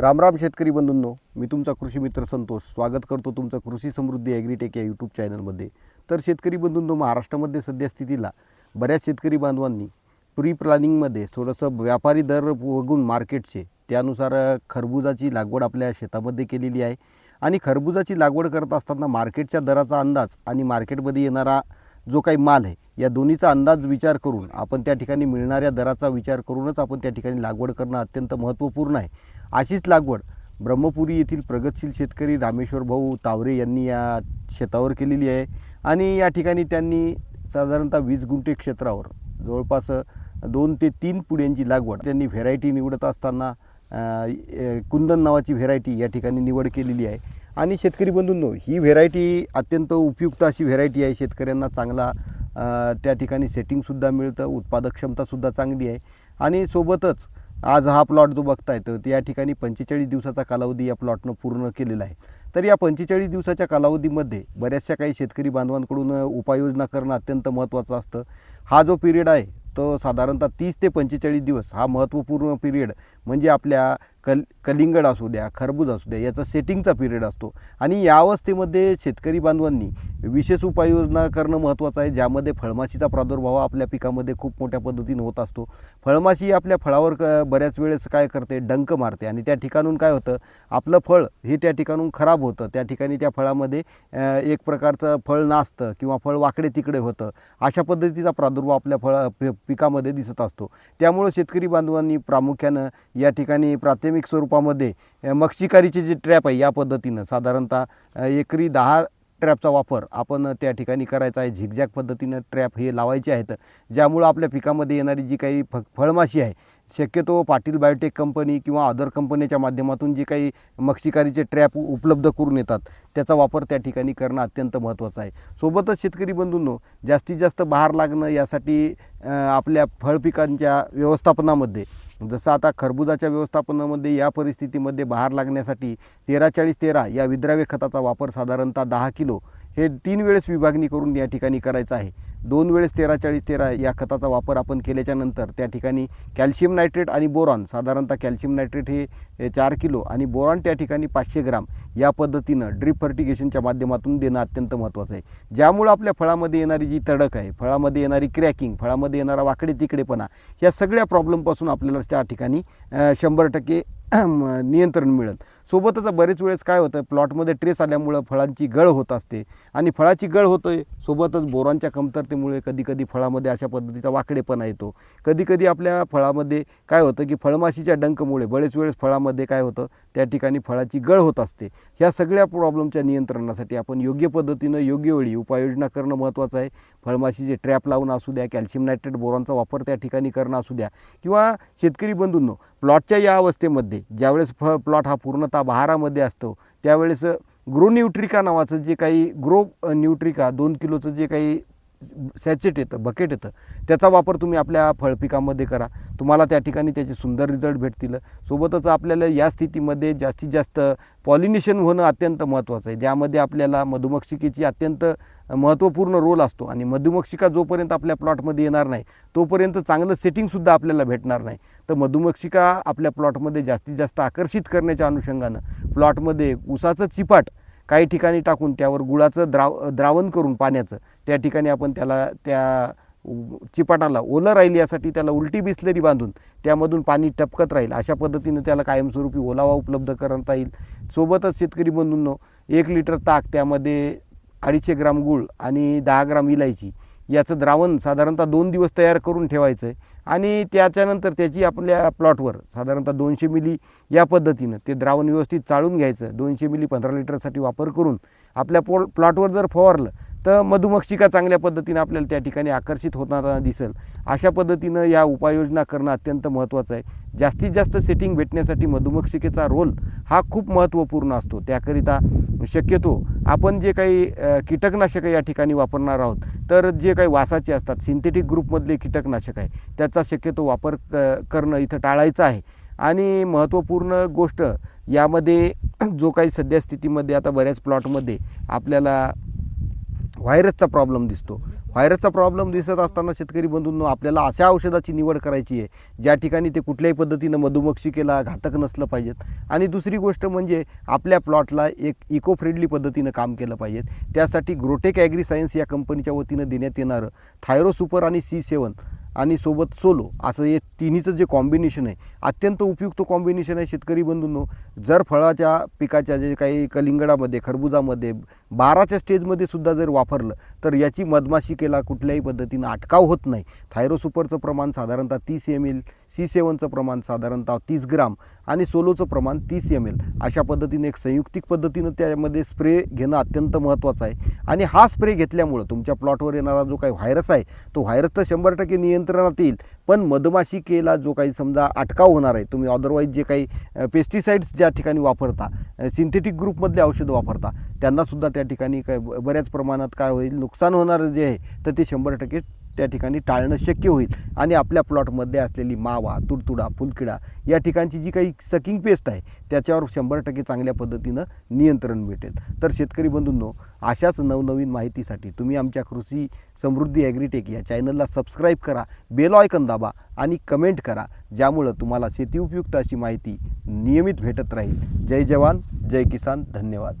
रामराम शेतकरी बंधूंनो मी तुमचा कृषी मित्र संतोष. स्वागत करतो तुमचं कृषी समृद्धी ॲग्रीटेक या यूट्यूब चॅनलमध्ये. तर शेतकरी बंधूंनो महाराष्ट्रामध्ये सध्या स्थितीला बऱ्याच शेतकरी बांधवांनी प्री प्लॅनिंगमध्ये थोडंसं व्यापारी दर बघून मार्केटचे त्यानुसार खरबुजाची लागवड आपल्या शेतामध्ये केलेली आहे. आणि खरबुजाची लागवड करत असताना मार्केटच्या दराचा अंदाज आणि मार्केटमध्ये येणारा जो काही माल आहे या दोन्हीचा अंदाज विचार करून आपण त्या ठिकाणी मिळणाऱ्या दराचा विचार करूनच आपण त्या ठिकाणी लागवड करणं अत्यंत महत्त्वपूर्ण आहे. अशीच लागवड ब्रह्मपुरी येथील प्रगतशील शेतकरी रामेश्वर भाऊ तावरे यांनी या शेतावर केलेली आहे आणि या ठिकाणी त्यांनी साधारणतः वीस गुंठे क्षेत्रावर जवळपास दोन ते तीन पुड्यांची लागवड त्यांनी व्हेरायटी निवडत असताना कुंदन नावाची व्हेरायटी या ठिकाणी निवड केलेली आहे. आणि शेतकरी बंधूंनो ही व्हेरायटी अत्यंत उपयुक्त अशी व्हेरायटी आहे. शेतकऱ्यांना चांगला त्या ठिकाणी सेटिंगसुद्धा मिळतं उत्पादक क्षमतासुद्धा चांगली आहे. आणि सोबतच आज हा प्लॉट जो बघताय तर या ठिकाणी पंचेचाळीस दिवसाचा कालावधी या प्लॉटनं पूर्ण केलेला आहे. तर या पंचेचाळीस दिवसाच्या कालावधीमध्ये बऱ्याचशा काही शेतकरी बांधवांकडून उपाययोजना करणं अत्यंत महत्त्वाचं असतं. हा जो पिरियड आहे तो साधारणतः तीस ते पंचेचाळीस दिवस हा महत्त्वपूर्ण पिरियड म्हणजे आपल्या कल कलिंगड असू द्या खरबूज असू द्या याचा सेटिंगचा पिरियड असतो. आणि या अवस्थेमध्ये शेतकरी बांधवांनी विशेष उपाययोजना करणं महत्त्वाचं आहे ज्यामध्ये फळमाशीचा प्रादुर्भाव आपल्या पिकामध्ये खूप मोठ्या पद्धतीने होत असतो. फळमाशी आपल्या फळावर क बऱ्याच वेळेस काय करते डंक मारते आणि त्या ठिकाणून काय होतं आपलं फळ हे त्या ठिकाणून खराब होतं. त्या ठिकाणी त्या फळामध्ये एक प्रकारचं फळ नासतं किंवा फळ वाकडे तिकडे होतं. अशा पद्धतीचा प्रादुर्भाव आपल्या फळ पिकामध्ये दिसत असतो. त्यामुळं शेतकरी बांधवांनी प्रामुख्यानं या ठिकाणी प्राथमिक स्वरूपामध्ये अ, मक्षिकारीचे जे ट्रॅप आहे या पद्धतीनं साधारणतः एकरी दहा ट्रॅपचा वापर आपण त्या ठिकाणी करायचा आहे. झिगझॅग पद्धतीनं ट्रॅप हे लावायचे आहेत. ज्यामुळं आपल्या पिकामध्ये येणारी जी काही फ फळमाशी आहे शक्यतो पाटील बायोटेक कंपनी किंवा अदर कंपनीच्या माध्यमातून जे काही मक्षिकारीचे ट्रॅप उपलब्ध करून येतात त्याचा वापर त्या ठिकाणी करणं अत्यंत महत्त्वाचं आहे. सोबतच शेतकरी बंधूंनो जास्तीत जास्त बहार लागणं यासाठी आपल्या फळपिकांच्या व्यवस्थापनामध्ये जसं आता खरबुजाच्या व्यवस्थापनामध्ये या परिस्थितीमध्ये बहार लागण्यासाठी तेरा चाळीस तेरा या विद्राव्य खताचा वापर साधारणतः दहा किलो हे तीन वेळेस विभागणी करून या ठिकाणी करायचं आहे. दोन वेळेस तेरा चाळीस तेरा या खताचा वापर आपण केल्याच्यानंतर त्या ठिकाणी कॅल्शियम नायट्रेट आणि बोरॉन साधारणतः कॅल्शियम नायट्रेट हे चार किलो आणि बोरॉन त्या ठिकाणी पाचशे ग्राम या पद्धतीनं ड्रीप फर्टिगेशनच्या माध्यमातून देणं अत्यंत महत्त्वाचं आहे. ज्यामुळं आपल्या फळामध्ये येणारी जी तडक आहे फळामध्ये येणारी क्रॅकिंग फळामध्ये येणारा वाकडे तिकडेपणा या सगळ्या प्रॉब्लेमपासून आपल्याला त्या ठिकाणी शंभर टक्के नियंत्रण मिळेल. सोबतच बरेच वेळेस काय होतं प्लॉटमध्ये ट्रेस आल्यामुळं फळांची गळ होत असते आणि फळाची गळ होतोय सोबतच बोरांच्या कमतरतेमुळे कधीकधी फळामध्ये अशा पद्धतीचा वाकडेपणा येतो. कधीकधी आपल्या फळामध्ये काय होतं की फळमाशीच्या डंकमुळे बरेच वेळेस फळामध्ये काय होतं त्या ठिकाणी फळाची गळ होत असते. ह्या सगळ्या प्रॉब्लेमच्या नियंत्रणासाठी आपण योग्य पद्धतीनं योग्य वेळी उपाययोजना करणं महत्त्वाचं आहे. फळमाशीचे ट्रॅप लावून असू द्या कॅल्शियम नायट्रेट बोरॉनचा वापर त्या ठिकाणी करणं असू द्या. किंवा शेतकरी बंधूंनो प्लॉटच्या या अवस्थेमध्ये ज्यावेळेस फ प्लॉट हा पूर्णतः बहारामध्ये असतो त्यावेळेस ग्रो न्यूट्रिका नावाचं जे काही ग्रो न्यूट्रिका दोन किलोचं जे काही सॅचेट येतं बकेट येतं. त्याचा वापर तुम्ही आपल्या फळपिकामध्ये करा. तुम्हाला त्या ठिकाणी त्याचे सुंदर रिझल्ट भेटतील. सोबतच आपल्याला या स्थितीमध्ये जास्तीत जास्त पॉलिनेशन होणं अत्यंत महत्त्वाचं आहे. ज्यामध्ये आपल्याला मधुमक्षिकेची अत्यंत महत्त्वपूर्ण रोल असतो आणि मधुमक्षिका जोपर्यंत आपल्या प्लॉटमध्ये येणार नाही तोपर्यंत चांगलं सेटिंगसुद्धा आपल्याला भेटणार नाही. तर मधुमक्षिका आपल्या प्लॉटमध्ये जास्तीत जास्त आकर्षित करण्याच्या अनुषंगानं प्लॉटमध्ये उसाचं चिपाट काही ठिकाणी टाकून त्यावर गुळाचं द्राव द्रावण करून पाण्याचं त्या ठिकाणी आपण त्याला त्या चिपाटाला ओलं राहील यासाठी त्याला उलटी बिसलेरी बांधून त्यामधून पाणी टपकत राहील. अशा पद्धतीनं त्याला कायमस्वरूपी ओलावा उपलब्ध करता येईल. सोबतच शेतकरी बंधूंनो एक लिटर ताक त्यामध्ये अडीचशे ग्राम गूळ आणि दहा ग्राम इलायची याचं द्रावण साधारणतः दोन दिवस तयार करून ठेवायचं आहे आणि त्याच्यानंतर त्याची आपल्या प्लॉटवर साधारणतः दोनशे मिली या पद्धतीनं ते द्रावण व्यवस्थित चाळून घ्यायचं. दोनशे मिली पंधरा लिटरसाठी वापर करून आपल्या पो प्लॉटवर जर फवारलं तर मधुमक्षिका चांगल्या पद्धतीनं आपल्याला त्या ठिकाणी आकर्षित होताना दिसेल. अशा पद्धतीनं या उपाययोजना करणं अत्यंत महत्त्वाचं आहे. जास्तीत जास्त सेटिंग भेटण्यासाठी मधुमक्षिकेचा रोल हा खूप महत्त्वपूर्ण असतो. त्याकरिता शक्यतो आपण जे काही कीटकनाशकं या ठिकाणी वापरणार आहोत तर जे काही वासाचे असतात सिंथेटिक ग्रुपमधले कीटकनाशक आहे त्याचा शक्यतो वापर क करणं इथं टाळायचं आहे. आणि महत्त्वपूर्ण गोष्ट यामध्ये जो काही सध्या स्थितीमध्ये आता बऱ्याच प्लॉटमध्ये आपल्याला व्हायरसचा प्रॉब्लेम दिसतो. व्हायरसचा प्रॉब्लेम दिसत असताना शेतकरी बंधूंनो आपल्याला अशा औषधाची निवड करायची आहे ज्या ठिकाणी ते कुठल्याही पद्धतीनं मधुमक्षिकेला घातक नसलं पाहिजेत. आणि दुसरी गोष्ट म्हणजे आपल्या प्लॉटला एक इको फ्रेंडली पद्धतीनं काम केलं पाहिजे त्यासाठी ग्रोटेक ॲग्री सायन्स या कंपनीच्या वतीनं देण्यात येणारं थायरो सुपर आणि सी सेवन आणि सोबत सोलो असं हे तिन्हीचं जे कॉम्बिनेशन आहे अत्यंत उपयुक्त कॉम्बिनेशन आहे शेतकरी बंधूंनो. जर फळाच्या पिकाच्या जे काही कलिंगडामध्ये खरबुजामध्ये बाराच्या स्टेजमध्ये सुद्धा जर वापरलं तर याची मधमाशिकेला कुठल्याही पद्धतीनं अटकाव होत नाही. थायरोसुपरचं प्रमाण साधारणतः तीस एम एल सी सेवनचं प्रमाण साधारणतः तीस ग्राम आणि सोलोचं प्रमाण तीस एम एल अशा पद्धतीने एक संयुक्तिक पद्धतीनं त्यामध्ये स्प्रे घेणं अत्यंत महत्त्वाचं आहे. आणि हा स्प्रे घेतल्यामुळं तुमच्या प्लॉटवर येणारा जो काही व्हायरस आहे तो व्हायरस तर शंभर टक्के नियंत्रणात येईल पण मधमाशिकेला जो काही समजा अटकाव होणार आहे तुम्ही अदरवाईज जे काही पेस्टिसाइड्स ज्या ठिकाणी वापरता सिंथेटिक ग्रुपमधले औषधं वापरता त्यांनासुद्धा त्या ठिकाणी काय बऱ्याच प्रमाणात काय होईल नुकसान होणारं जे आहे तर ते शंभर टक्के त्या ठिकाणी टाळणं शक्य होईल. आणि आपल्या प्लॉटमध्ये असलेली मावा तुडतुडा फुलकिडा या ठिकाणची जी काही सकिंग पेस्ट आहे त्याच्यावर शंभर टक्के चांगल्या पद्धतीनं नियंत्रण भेटेल. तर शेतकरी बंधूंनो अशाच नवनवीन माहितीसाठी तुम्ही आमच्या कृषी समृद्धी ॲग्रीटेक या चॅनलला सबस्क्राईब करा बेल आयकन दाबा आणि कमेंट करा ज्यामुळं तुम्हाला शेती उपयुक्त अशी माहिती नियमित भेटत राहील. जय जवान जय किसान धन्यवाद.